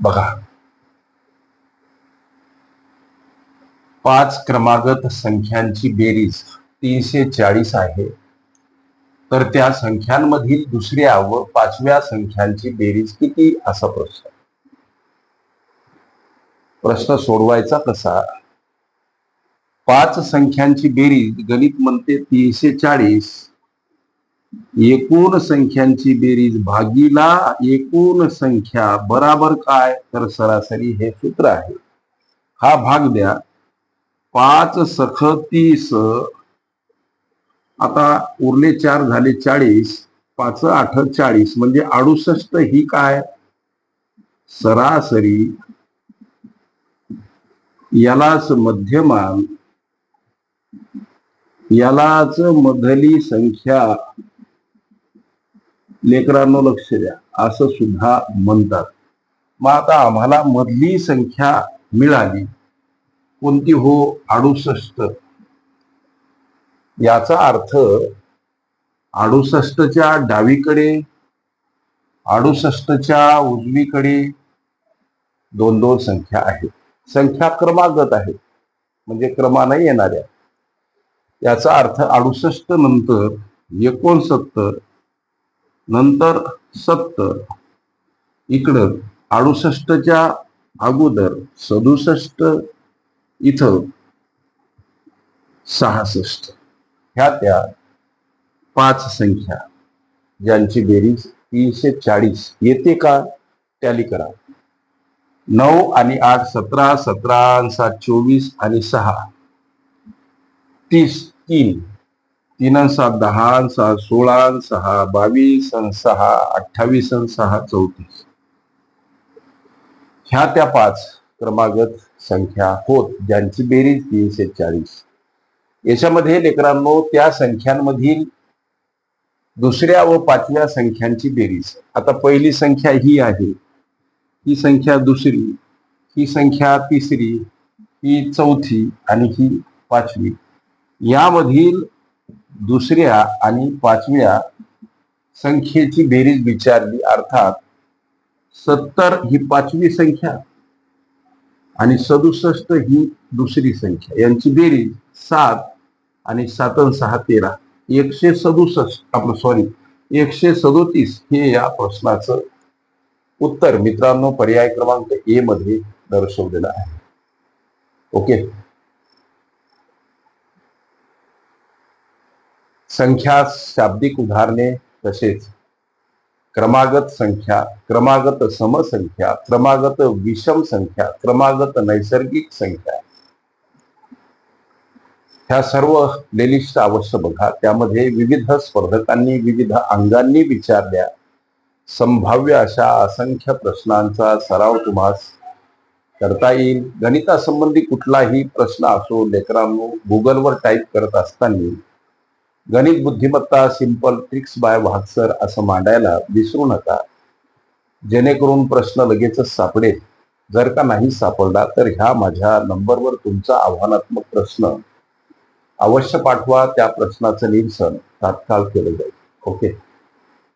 बघा. पाच क्रमागत संख्यांची बेरीज तीनशे चाळीस आहे. तर त्या संख्यांमधील दुसऱ्या व पाचव्या संख्यांची बेरीज किती? असा प्रश्न. प्रश्न सोडवायचा कसा? पाच संख्यांची बेरीज गणित म्हणते तीनशे चाळीस. एकूण संख्यांची बेरीज भागीला एकूण संख्या बराबर काय? तर सरासरी हे सूत्र आहे. हा भाग द्या. पाच सख तीस. आता उरले चार झाले चाळीस. पाच आठ चाळीस. म्हणजे अडुसष्ट ही काय? सरासरी यालाच मध्यमान यालाच मधली संख्या लेकरांनो लक्ष द्या. असं सुद्धा म्हणतात. मग आता आम्हाला मधली संख्या मिळाली. कोणती हो? अडुसष्ट. याचा अर्थ अडुसष्टच्या डावीकडे अडुसष्टच्या उजवीकडे दोन दोन संख्या आहेत. संख्या क्रमागत आहेत म्हणजे क्रमाने येणाऱ्या. याचा अर्थ अडुसष्ट नंतर एकोणसत्तर नंतर सत्तर. इकडं अडुसष्टच्या अगोदर सदुसष्ट इथं सहासष्ट. ह्या त्या पाच संख्या. ज्यांची बेरीज तीनशे चाळीस. येते का? टॅली करा. नऊ आणि आठ सतरा सतरा सात चोवीस आणि सहा. तीस तीन. तीन आणि सात दहा सहा सोळा सहा बावीस आणि सहा अठ्ठावीस सहा चौतीस. ह्या त्या पाच क्रमागत संख्या होत ज्यांची बेरीज तीनशे चाळीस. याच्यामध्ये लेकरांनो त्या संख्यांमधील दुसऱ्या व पाचव्या संख्यांची बेरीज. आता पहिली संख्या ही आहे. ही संख्या दुसरी ही संख्या तिसरी ही चौथी आणि ही पाचवी. यामधील दुसऱ्या आणि पाचव्या संख्येची बेरीज विचारली. अर्थात सत्तर ही पाचवी संख्या आणि सदुसष्ट ही दुसरी संख्या. यांची बेरीज सात आणि सातन सहा तेरा. एकशे सदुसष्ट आपलं सॉरी एकशे सदोतीस हे या प्रश्नाचं उत्तर मित्रांनो पर्याय क्रमांक ए मध्ये दर्शवलेलं आहे. ओके संख्या शाब्दिक उदाहरणे तसेच. क्रमागत संख्या क्रमागत समसंख्या क्रमागत विषम संख्या क्रमागत नैसर्गिक संख्या. ह्या सर्व प्लेलिस्ट अवश्य बघा. त्यामध्ये विविध स्पर्धकांनी विविध अंगांनी विचारल्या. संभाव्य अशा असंख्य प्रश्नांचा सराव तुम्हास करता येईल. गणितासंबंधी कुठलाही प्रश्न असो लेकरांनो गुगलवर टाईप करत असताना गणित बुद्धिमत्ता सिंपल ट्रिक्स बाय वागसर असं मांडायला विसरू नका. जेणेकरून प्रश्न लगेचच सापडेल. जर का नाही सापडला तर ह्या माझ्या नंबरवर तुमचा आव्हानात्मक प्रश्न अवश्य पाठवा. त्या प्रश्नाचं निरसन तात्काळ केलं जाईल. ओके?